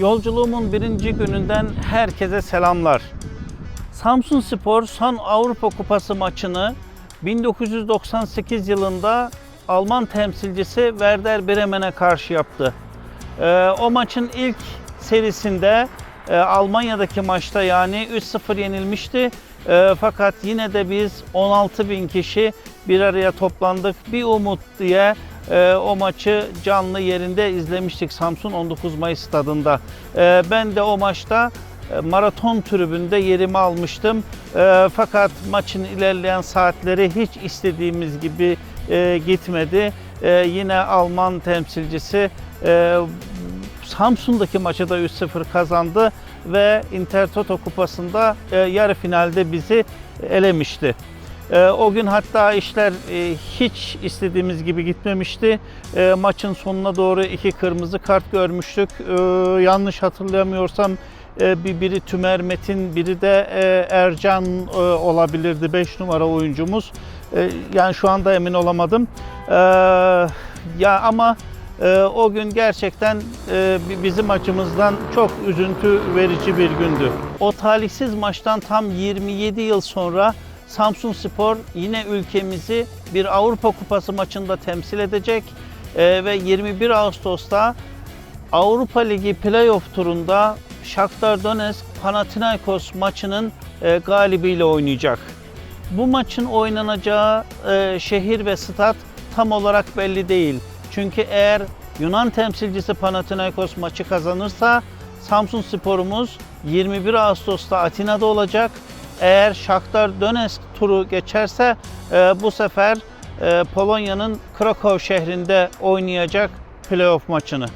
Yolculuğumun birinci gününden herkese selamlar. Samsun Spor son Avrupa Kupası maçını 1998 yılında Alman temsilcisi Werder Bremen'e karşı yaptı. Ee, o maçın ilk serisinde e, Almanya'daki maçta yani 3-0 yenilmişti. E, fakat yine de biz 16 bin kişi bir araya toplandık. Bir umut diye e, o maçı canlı yerinde izlemiştik Samsun 19 Mayıs stadında. E, ben de o maçta e, maraton tribünde yerimi almıştım. E, fakat maçın ilerleyen saatleri hiç istediğimiz gibi e, gitmedi. E, yine Alman temsilcisi e, Samsun'daki maçı da 3-0 kazandı ve Intertoto Kupası'nda e, yarı finalde bizi elemişti. E, o gün hatta işler e, hiç istediğimiz gibi gitmemişti. E, maçın sonuna doğru iki kırmızı kart görmüştük. E, yanlış hatırlamıyorsam e, bir biri Tümer Metin, biri de e, Ercan e, olabilirdi 5 numara oyuncumuz. Yani şu anda emin olamadım. Ya ama o gün gerçekten bi- bizim açımızdan çok üzüntü verici bir gündü. O talihsiz maçtan tam 27 yıl sonra Samsun Spor yine ülkemizi bir Avrupa Kupası maçında temsil edecek E, ve 21 Ağustos'ta Avrupa Ligi playoff turunda Shakhtar Donetsk Panathinaikos maçının e, galibiyle oynayacak. Bu maçın oynanacağı e, şehir ve stat tam olarak belli değil. Çünkü eğer Yunan temsilcisi Panathinaikos maçı kazanırsa Samsun Spor'umuz 21 Ağustos'ta Atina'da olacak. Eğer Shakhtar Donetsk turu geçerse e, bu sefer e, Polonya'nın Krakow şehrinde oynayacak playoff maçını.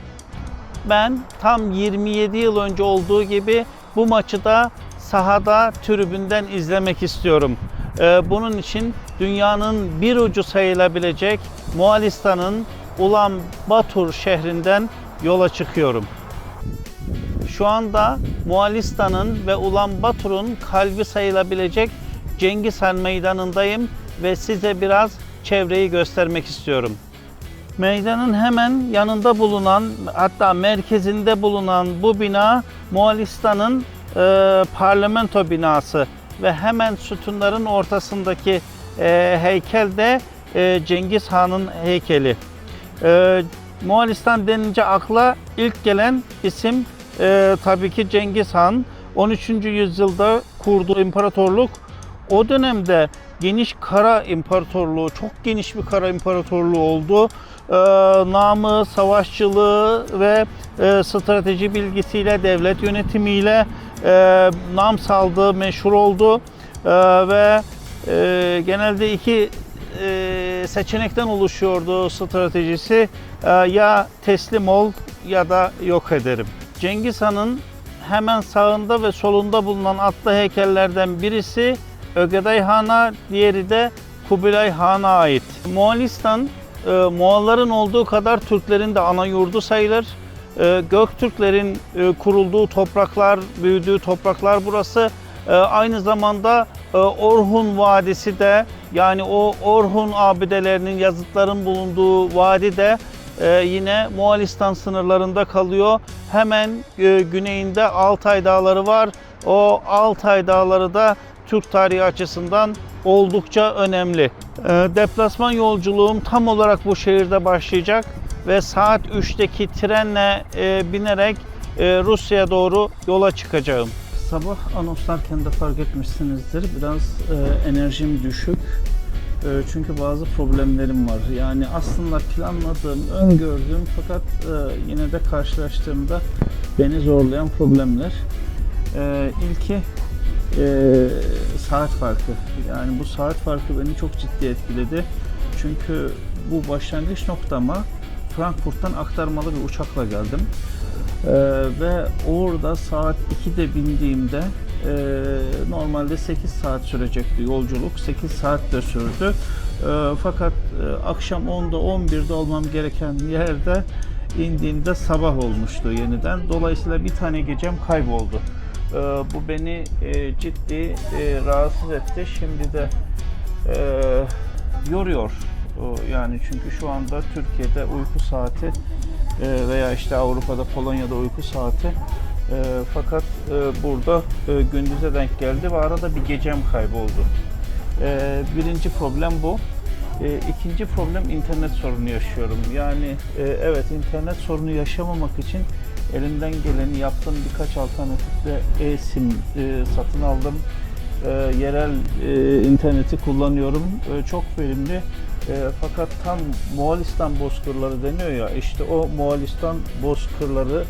Ben tam 27 yıl önce olduğu gibi bu maçı da sahada tribünden izlemek istiyorum. Ee, bunun için dünyanın bir ucu sayılabilecek Moğolistan'ın Ulan Batur şehrinden yola çıkıyorum. Şu anda Moğolistan'ın ve Ulan Batur'un kalbi sayılabilecek Cengiz Han Meydanı'ndayım ve size biraz çevreyi göstermek istiyorum. Meydanın hemen yanında bulunan hatta merkezinde bulunan bu bina Moğolistan'ın e, parlamento binası ve hemen sütunların ortasındaki e, heykel de e, Cengiz Han'ın heykeli. E, Moğolistan denince akla ilk gelen isim e, tabii ki Cengiz Han. 13. yüzyılda kurduğu imparatorluk o dönemde geniş kara imparatorluğu, çok geniş bir kara imparatorluğu oldu. Ee, namı, savaşçılığı ve e, strateji bilgisiyle, devlet yönetimiyle e, nam saldığı meşhur oldu. Ee, ve e, genelde iki e, seçenekten oluşuyordu stratejisi. Ee, ya teslim ol ya da yok ederim. Cengiz Han'ın hemen sağında ve solunda bulunan atlı heykellerden birisi Ögeday Han'a, diğeri de Kubilay Han'a ait. Moğolistan, e, Moğolların olduğu kadar Türklerin de ana yurdu sayılır. E, Göktürklerin e, kurulduğu topraklar, büyüdüğü topraklar burası. E, aynı zamanda e, Orhun Vadisi de yani o Orhun abidelerinin yazıtların bulunduğu vadi de e, yine Moğolistan sınırlarında kalıyor. Hemen e, güneyinde Altay Dağları var. O Altay Dağları da Türk tarihi açısından oldukça önemli. E, deplasman yolculuğum tam olarak bu şehirde başlayacak ve saat 3'teki trenle e, binerek e, Rusya'ya doğru yola çıkacağım. Sabah anonslarken de fark etmişsinizdir. Biraz e, enerjim düşük. E, çünkü bazı problemlerim var. Yani aslında planladığım, öngördüğüm fakat e, yine de karşılaştığımda beni zorlayan problemler. E, ilki e, saat farkı. Yani bu saat farkı beni çok ciddi etkiledi. Çünkü bu başlangıç noktama Frankfurt'tan aktarmalı bir uçakla geldim. Ee, ve orada saat 2'de bindiğimde e, normalde 8 saat sürecekti yolculuk. 8 saat de sürdü. Ee, fakat e, akşam 10'da 11'de olmam gereken yerde indiğimde sabah olmuştu yeniden. Dolayısıyla bir tane gecem kayboldu. Ee, bu beni e, ciddi e, rahatsız etti. Şimdi de e, yoruyor. O, Yani çünkü şu anda Türkiye'de uyku saati e, veya işte Avrupa'da Polonya'da uyku saati e, fakat e, burada e, gündüze denk geldi ve arada bir gecem kayboldu. E, birinci problem bu. E, ikinci problem internet sorunu yaşıyorum. Yani e, evet internet sorunu yaşamamak için elimden geleni yaptım. Birkaç alternatifle e-sim e, satın aldım. E, yerel e, interneti kullanıyorum. E, çok verimli. E, fakat tam Moğolistan bozkırları deniyor ya işte o Moğolistan bozkırları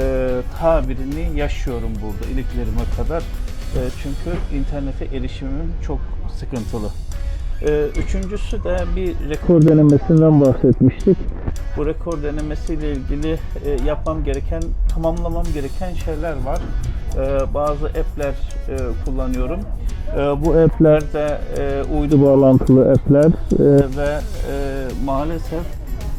e, tabirini yaşıyorum burada iliklerime kadar. E, çünkü internete erişimim çok sıkıntılı. Ee, Üçüncüsü de bir rekor denemesinden bahsetmiştik. Bu rekor denemesiyle ilgili e, yapmam gereken, tamamlamam gereken şeyler var. Ee, Bazı app'ler e, kullanıyorum. Ee, Bu app'ler de e, uydu bağlantılı app'ler e, ve e, maalesef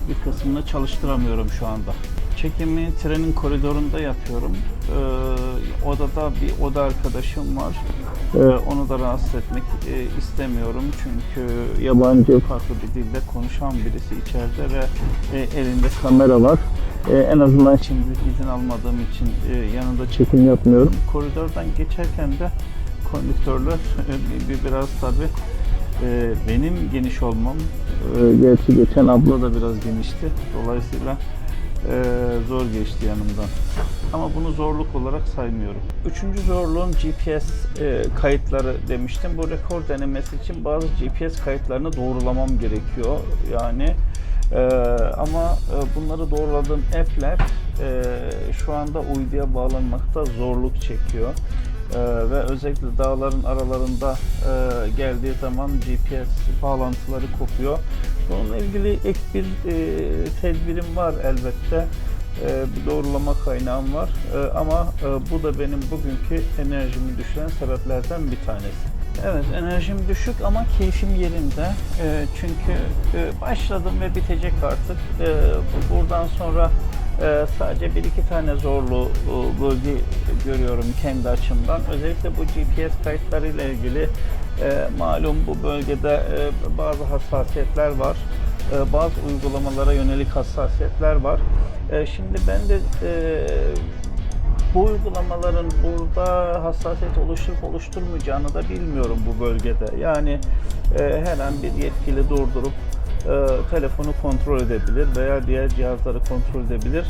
bir kısmını çalıştıramıyorum şu anda. Çekimi trenin koridorunda yapıyorum. Ee, odada bir oda arkadaşım var. Ee, onu da rahatsız etmek e, istemiyorum çünkü yabancı farklı bir dilde konuşan birisi içeride ve e, elinde kamera var. E, en azından şimdilik izin almadığım için e, yanında çekim yapmıyorum. Koridordan geçerken de konduktörler e, bir- bir- biraz tabii e, benim geniş olmam, e, gerçi geçen abla da biraz genişti. Dolayısıyla e, zor geçti yanımdan. Ama bunu zorluk olarak saymıyorum. Üçüncü zorluğum GPS e, kayıtları demiştim. Bu rekor denemesi için bazı GPS kayıtlarını doğrulamam gerekiyor. Yani e, ama e, bunları doğruladığım app'ler e, şu anda uyduya bağlanmakta zorluk çekiyor. Ee, ve özellikle dağların aralarında e, geldiği zaman GPS bağlantıları kopuyor. Bununla ilgili ek bir e, tedbirim var elbette. E, bir doğrulama kaynağım var. E, ama e, bu da benim bugünkü enerjimi düşüren sebeplerden bir tanesi. Evet enerjim düşük ama keyfim yerinde. E, çünkü e, başladım ve bitecek artık. E, bu- buradan sonra ee, sadece bir iki tane zorlu e, bölge görüyorum kendi açımdan. Özellikle bu GPS kayıtlarıyla ilgili e, malum bu bölgede e, bazı hassasiyetler var. Bazı uygulamalara yönelik hassasiyetler var. Şimdi ben de bu uygulamaların burada hassasiyet oluşturup oluşturmayacağını da bilmiyorum bu bölgede. Yani e, her an bir yetkili durdurup e, telefonu kontrol edebilir veya diğer cihazları kontrol edebilir.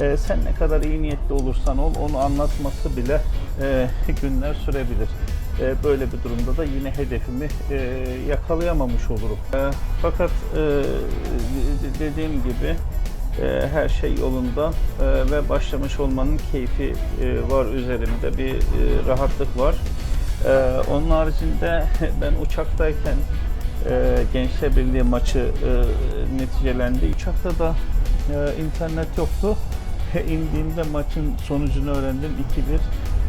E, sen ne kadar iyi niyetli olursan ol, onu anlatması bile e, günler sürebilir. E, böyle bir durumda da yine hedefimi e, yakalayamamış olurum. E, fakat e, dediğim gibi e, her şey yolunda e, ve başlamış olmanın keyfi e, var üzerimde bir rahatlık var. Onun haricinde ben uçaktayken e, Gençler Birliği maçı e, neticelendi. Uçakta da e, internet yoktu. İndiğimde maçın sonucunu öğrendim 2-1.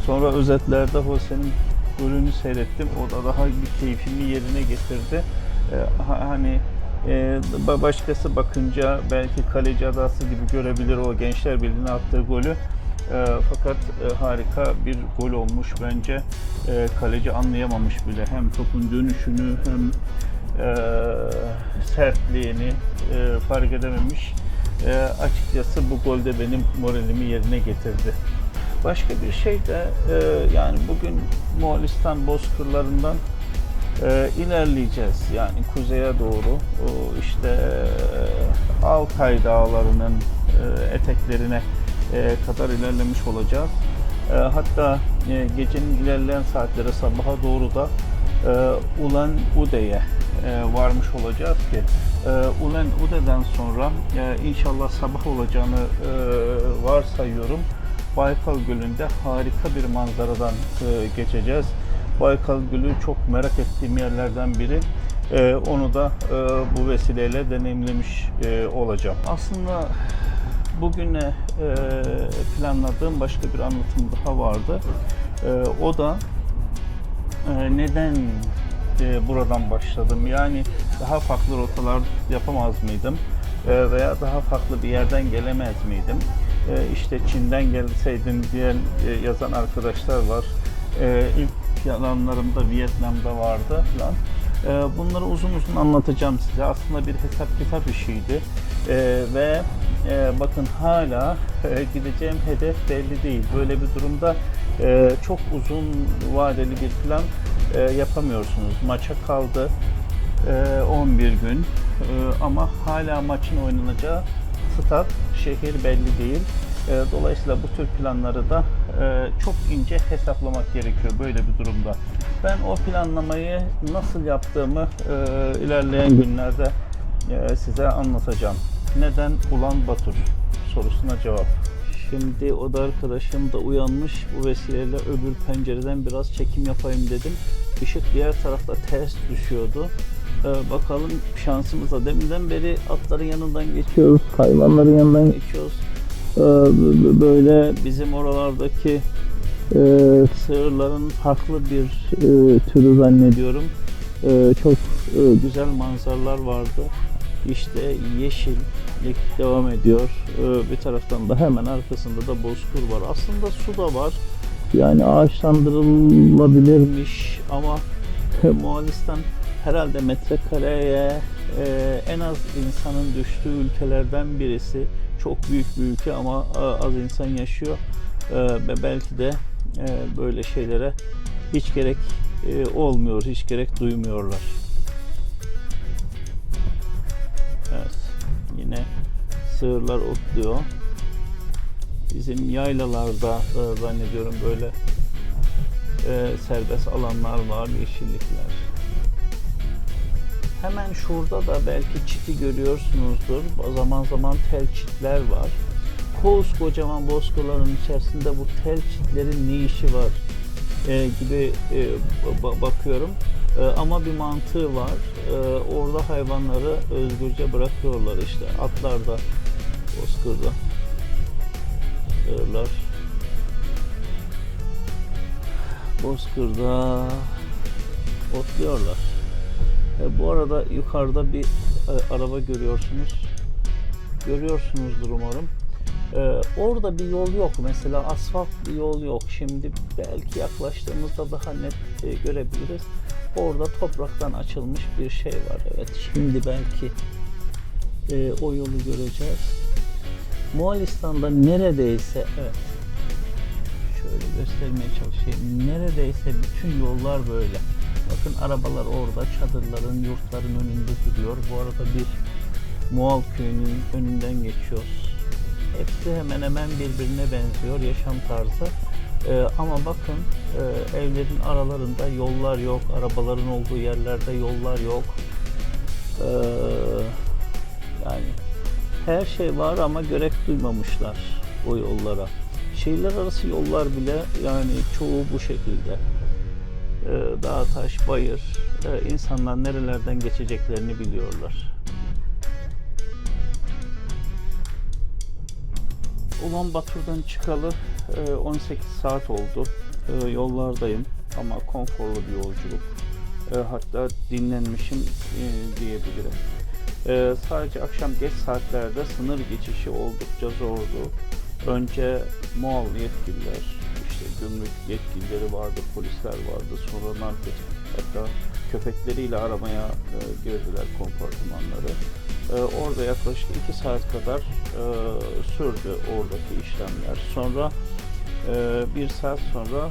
Sonra özetlerde Jose'nin golünü seyrettim. O da daha bir keyfimi yerine getirdi. E, ha- hani e, ba- başkası bakınca belki kaleci adası gibi görebilir o Gençler Birliği'ne attığı golü. E, fakat e, harika bir gol olmuş bence. E, kaleci anlayamamış bile hem topun dönüşünü hem e, sertliğini e, fark edememiş. E, açıkçası bu gol de benim moralimi yerine getirdi. Başka bir şey de e, yani bugün Moğolistan bozkırlarından e, ilerleyeceğiz. Yani kuzeye doğru o işte e, Altay dağlarının e, eteklerine e, kadar ilerlemiş olacağız. E, hatta e, gecenin ilerleyen saatleri sabaha doğru da e, Ulan Ude'ye e, varmış olacağız ki e, Ulan Ude'den sonra e, inşallah sabah olacağını e, varsayıyorum. Baykal Gölü'nde harika bir manzaradan e, geçeceğiz. Baykal Gölü çok merak ettiğim yerlerden biri. E, onu da e, bu vesileyle deneyimlemiş e, olacağım. Aslında bugüne e, planladığım başka bir anlatım daha vardı. E, o da e, neden e, buradan başladım? Yani daha farklı rotalar yapamaz mıydım? E, veya daha farklı bir yerden gelemez miydim? E, işte Çin'den gelseydim diyen e, yazan arkadaşlar var. E, ilk yalanlarımda Vietnam'da vardı falan. Ee, bunları uzun uzun anlatacağım size. Aslında bir hesap kitap işiydi. Ee, ve e, bakın hala e, gideceğim hedef belli değil. Böyle bir durumda e, çok uzun vadeli bir plan e, yapamıyorsunuz. Maça kaldı e, 11 gün E, ama hala maçın oynanacağı stat, şehir belli değil. E, Dolayısıyla bu tür planları da e, çok ince hesaplamak gerekiyor böyle bir durumda. Ben o planlamayı nasıl yaptığımı e, ilerleyen günlerde e, size anlatacağım. Neden Ulan Batur sorusuna cevap. Şimdi o da arkadaşım da uyanmış. Bu vesileyle öbür pencereden biraz çekim yapayım dedim. Işık diğer tarafta ters düşüyordu. Ee, bakalım şansımıza. Deminden beri atların yanından geçiyoruz. Hayvanların yanından geçiyoruz. Ee, böyle bizim oralardaki e, sığırların farklı bir e, türü zannediyorum. E, çok e, güzel manzaralar vardı. İşte yeşillik devam ediyor. E, bir taraftan da hemen arkasında da bozkır var. Aslında su da var. Yani ağaçlandırılabilirmiş ama Moğolistan herhalde metrekareye e, en az insanın düştüğü ülkelerden birisi. Çok büyük bir ülke ama e, az insan yaşıyor. E, ve belki de e, böyle şeylere hiç gerek olmuyor, hiç gerek duymuyorlar. Sığırlar otluyor. Bizim yaylalarda e, zannediyorum böyle e, serbest alanlar var, yeşillikler. Hemen şurada da belki çiti görüyorsunuzdur. Zaman zaman tel çitler var. Koskocaman bozkırların içerisinde bu tel çitlerin ne işi var e, gibi e, ba- bakıyorum. E, ama bir mantığı var. E, orada hayvanları özgürce bırakıyorlar işte. Atlar da bozkırda. Sığırlar. Bozkırda otluyorlar. E, bu arada yukarıda bir e, araba görüyorsunuz. Görüyorsunuzdur umarım. E, orada bir yol yok. Mesela asfalt bir yol yok. Şimdi belki yaklaştığımızda daha net e, görebiliriz. Orada topraktan açılmış bir şey var. Evet şimdi belki e, o yolu göreceğiz. Moğolistan'da neredeyse evet şöyle göstermeye çalışayım. Neredeyse bütün yollar böyle. Bakın arabalar orada, çadırların, yurtların önünde duruyor. Bu arada bir Moğol köyünün önünden geçiyoruz. Hepsi hemen hemen birbirine benziyor yaşam tarzı. Ee, ama bakın e, evlerin aralarında yollar yok, arabaların olduğu yerlerde yollar yok. Ee, yani her şey var ama gerek duymamışlar o yollara. Şehirler arası yollar bile yani çoğu bu şekilde. Ee, dağ, taş, bayır. Ee, insanlar nerelerden geçeceklerini biliyorlar. Ulan Batur'dan çıkalı e, 18 saat oldu. E, Yollardayım ama konforlu bir yolculuk. E, Hatta dinlenmişim e, diyebilirim. E, Sadece akşam geç saatlerde sınır geçişi oldukça zordu. Önce Moğol yetkililer, işte gümrük yetkilileri vardı, polisler vardı. Sonra narkotik hatta köpekleriyle aramaya e, girdiler kompartımanları. E, orada yaklaşık 2 saat kadar e, sürdü oradaki işlemler. Sonra e, bir saat sonra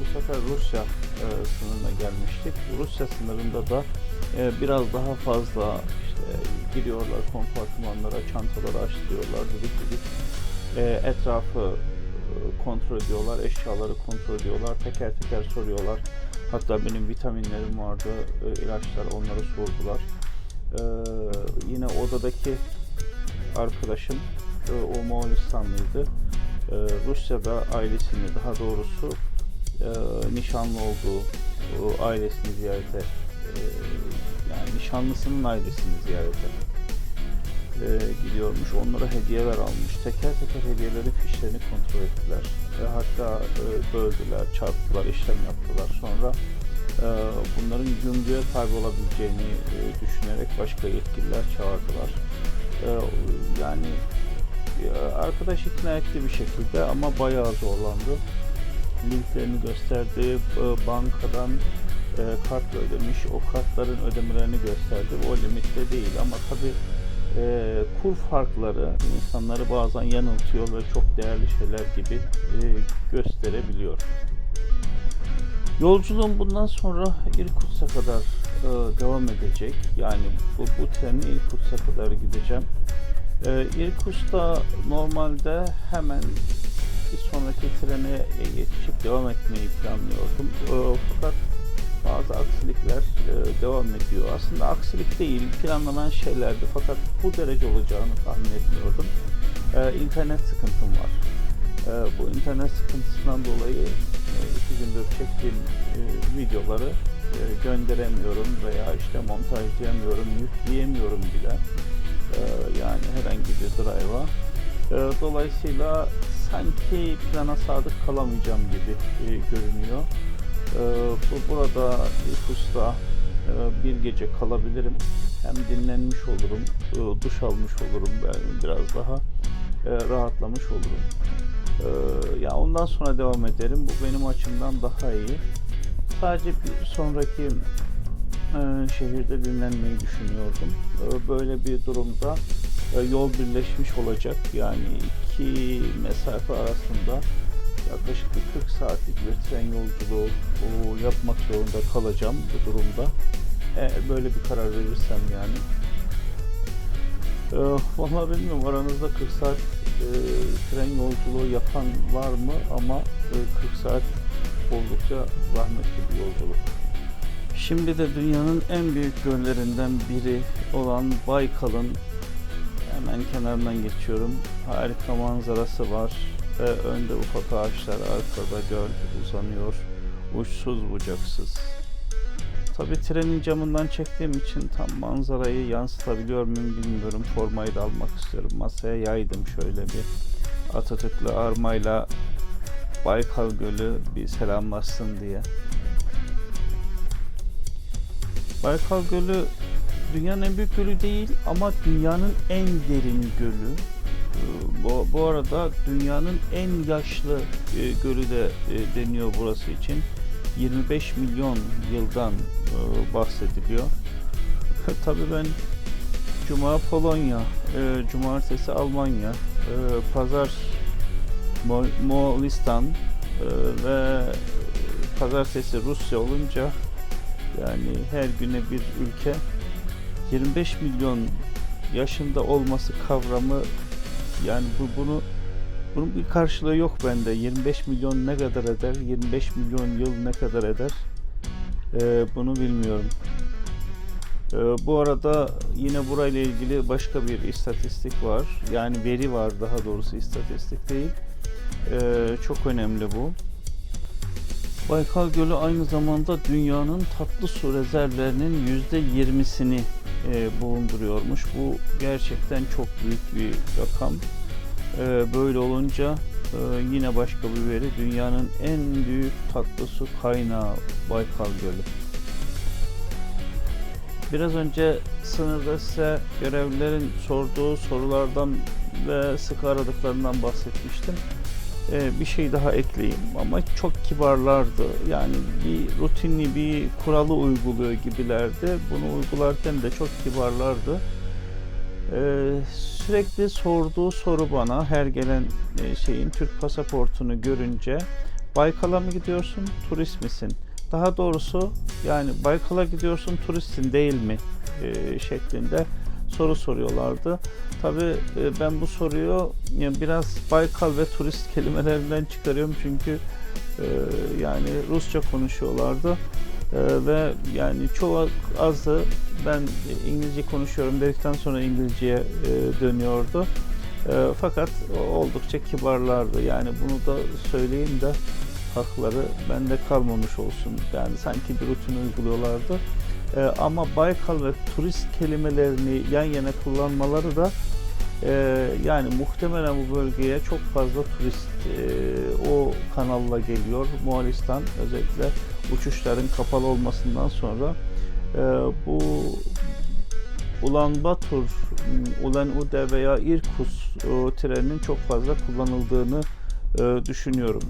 bu sefer Rusya e, sınırına gelmiştik. Rusya sınırında da e, biraz daha fazla işte giriyorlar kompartımanlara, çantaları açtırıyorlar, düdük düdük e, etrafı e, kontrol ediyorlar, eşyaları kontrol ediyorlar, teker teker soruyorlar. Hatta benim vitaminlerim vardı, e, ilaçlar onları sordular. Yine odadaki arkadaşım o Moğolistanlıydı. Rusya'da ailesini daha doğrusu nişanlı olduğu ailesini ziyarete e, yani nişanlısının ailesini ziyarete e, gidiyormuş. Onlara hediyeler almış. Teker teker hediyelerin fişlerini kontrol ettiler. E, hatta e, böldüler, çarptılar, işlem yaptılar. Sonra e, bunların gümrüğe tabi olabileceğini e, düşünerek başka yetkililer çağırdılar. E, yani e, arkadaş ikna etti bir şekilde ama bayağı zorlandı. Linklerini gösterdi. E, bankadan e, kartla ödemiş. O kartların ödemelerini gösterdi. O limitte değil ama tabi kur farkları insanları bazen yanıltıyor ve çok değerli şeyler gibi e, gösterebiliyor. Yolculuğum bundan sonra İrkutsk'a kadar e, devam edecek. Yani bu, bu trenle İrkutsk'a kadar gideceğim. E, İrkutsk'ta normalde hemen bir sonraki trene yetişip devam etmeyi planlıyordum. E, fakat bazı aksilikler e, devam ediyor. Aslında aksilik değil, planlanan şeylerdi fakat bu derece olacağını tahmin etmiyordum. E, internet sıkıntım var. E, bu internet sıkıntısından dolayı e, iki gündür çektiğim e, videoları e, gönderemiyorum veya işte montajlayamıyorum, yükleyemiyorum bile. E, yani herhangi bir drive'a. E, dolayısıyla sanki plana sadık kalamayacağım gibi e, görünüyor. E, bu burada İrkutsk'ta e, bir gece kalabilirim. Hem dinlenmiş olurum, e, duş almış olurum, ben biraz daha e, rahatlamış olurum. Ee, ya ondan sonra devam ederim. Bu benim açımdan daha iyi. Sadece bir sonraki şehirde dinlenmeyi düşünüyordum. Ee, böyle bir durumda yol birleşmiş olacak. Yani iki mesafe arasında yaklaşık bir 40 saatlik bir tren yolculuğu yapmak zorunda kalacağım bu durumda. Eğer böyle bir karar verirsem yani. Ee, Vallahi bilmiyorum aranızda 40 saat e, tren yolculuğu yapan var mı ama e, 40 saat oldukça zahmetli bir yolculuk. Şimdi de dünyanın en büyük göllerinden biri olan Baykal'ın hemen kenarından geçiyorum. Harika manzarası var. E, önde ufak ağaçlar, arkada göl uzanıyor. Uçsuz bucaksız. Tabii trenin camından çektiğim için tam manzarayı yansıtabiliyor muyum bilmiyorum. Formayı da almak istiyorum. Masaya yaydım şöyle bir Atatürk'le armayla Baykal Gölü bir selamlaşsın diye. Baykal Gölü dünyanın en büyük gölü değil ama dünyanın en derin gölü. Bu, bu arada dünyanın en yaşlı e, gölü de e, deniyor burası için. 25 milyon yıldan e, bahsediliyor. Tabii ben Cuma Polonya, e, Cumartesi Almanya, e, Pazar Mo- Moğolistan e, ve Pazartesi Rusya olunca yani her güne bir ülke 25 milyon yaşında olması kavramı yani bu bunu bunun bir karşılığı yok bende. 25 milyon ne kadar eder? 25 milyon yıl ne kadar eder? Ee, bunu bilmiyorum. Ee, bu arada yine burayla ilgili başka bir istatistik var. Yani veri var daha doğrusu istatistik değil. Ee, çok önemli bu. Baykal Gölü aynı zamanda dünyanın tatlı su rezervlerinin %20'sini e, bulunduruyormuş. Bu gerçekten çok büyük bir rakam. Ee, böyle olunca e, yine başka bir veri dünyanın en büyük tatlı su kaynağı Baykal Gölü. Biraz önce sınırda size görevlilerin sorduğu sorulardan ve sık aradıklarından bahsetmiştim. Ee, bir şey daha ekleyeyim ama çok kibarlardı. Yani bir rutinli bir kuralı uyguluyor gibilerdi. Bunu uygularken de çok kibarlardı. Ee, sürekli sorduğu soru bana her gelen e, şeyin Türk pasaportunu görünce Baykal'a mı gidiyorsun, turist misin? Daha doğrusu yani Baykal'a gidiyorsun, turistsin değil mi? e, şeklinde soru soruyorlardı. Tabii e, ben bu soruyu yani biraz Baykal ve turist kelimelerinden çıkarıyorum çünkü e, yani Rusça konuşuyorlardı. Ee, ve yani çoğu azı ben İngilizce konuşuyorum dedikten sonra İngilizceye e, dönüyordu. E, fakat oldukça kibarlardı. Yani bunu da söyleyeyim de hakları bende kalmamış olsun. Yani sanki bir rutin uyguluyorlardı. E, ama Baykal ve turist kelimelerini yan yana kullanmaları da e, yani muhtemelen bu bölgeye çok fazla turist e, o kanalla geliyor. Moğolistan özellikle uçuşların kapalı olmasından sonra e, bu Ulan Batur, Ulan Ude veya İrkus e, treninin çok fazla kullanıldığını e, düşünüyorum.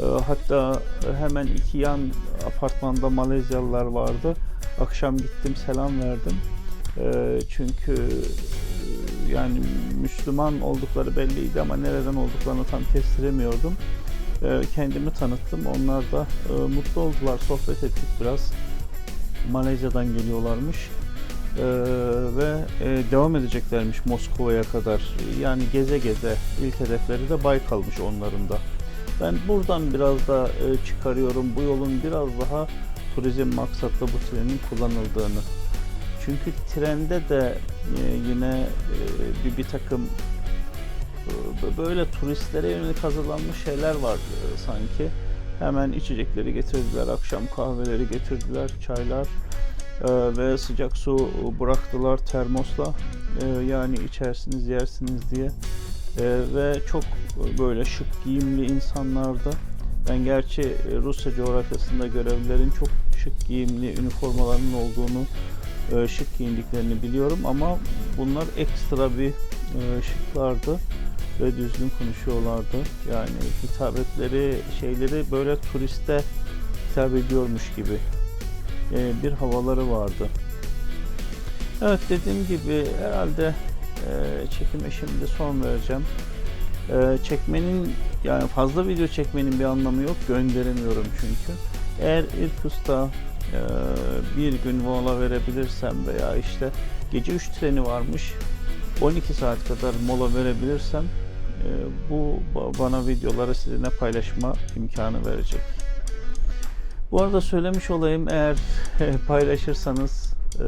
E, hatta hemen iki yan apartmanda Malezyalılar vardı. Akşam gittim selam verdim. E, çünkü e, yani Müslüman oldukları belliydi ama nereden olduklarını tam kestiremiyordum. E, kendimi tanıttım. Onlar da e, mutlu oldular. Sohbet ettik biraz. Malezya'dan geliyorlarmış. Ee, ve e, devam edeceklermiş Moskova'ya kadar. Yani geze geze ilk hedefleri de Baykal'mış onların da. Ben buradan biraz da çıkarıyorum bu yolun biraz daha turizm maksatlı bu trenin kullanıldığını. Çünkü trende de e, yine e, bir, bir takım e, böyle turistlere yönelik hazırlanmış şeyler var sanki. Hemen içecekleri getirdiler, akşam kahveleri getirdiler, çaylar ve sıcak su bıraktılar termosla. Yani içersiniz, yersiniz diye. Ve çok böyle şık giyimli insanlardı. Ben gerçi Rusya coğrafyasında görevlilerin çok şık giyimli üniformalarının olduğunu, e, şık giyindiklerini biliyorum ama bunlar ekstra bir e, şıklardı ve düzgün konuşuyorlardı. Yani hitabetleri, şeyleri böyle turiste hitap ediyormuş gibi e, bir havaları vardı. Evet dediğim gibi herhalde e, çekime şimdi son vereceğim. Çekmenin yani fazla video çekmenin bir anlamı yok. Gönderemiyorum çünkü. Eğer Irkutsk'ta e, bir gün mola verebilirsem veya işte gece 3 treni varmış 12 saat kadar mola verebilirsem e, bu ba- bana videoları sizinle paylaşma imkanı verecek. Bu arada söylemiş olayım eğer paylaşırsanız e,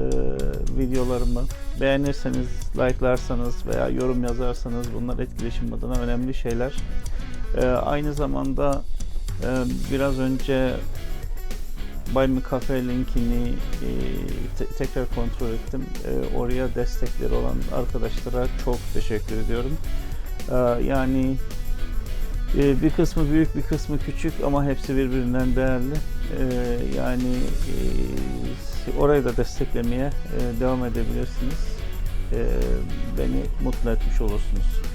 videolarımı beğenirseniz, like'larsanız veya yorum yazarsanız bunlar etkileşim adına önemli şeyler. E, aynı zamanda e, biraz önce Buy Me Cafe linkini e, te- tekrar kontrol ettim. E, oraya destekleri olan arkadaşlara çok teşekkür ediyorum. E, yani e, bir kısmı büyük, bir kısmı küçük ama hepsi birbirinden değerli. E, yani e, orayı da desteklemeye e, devam edebilirsiniz. E, beni mutlu etmiş olursunuz.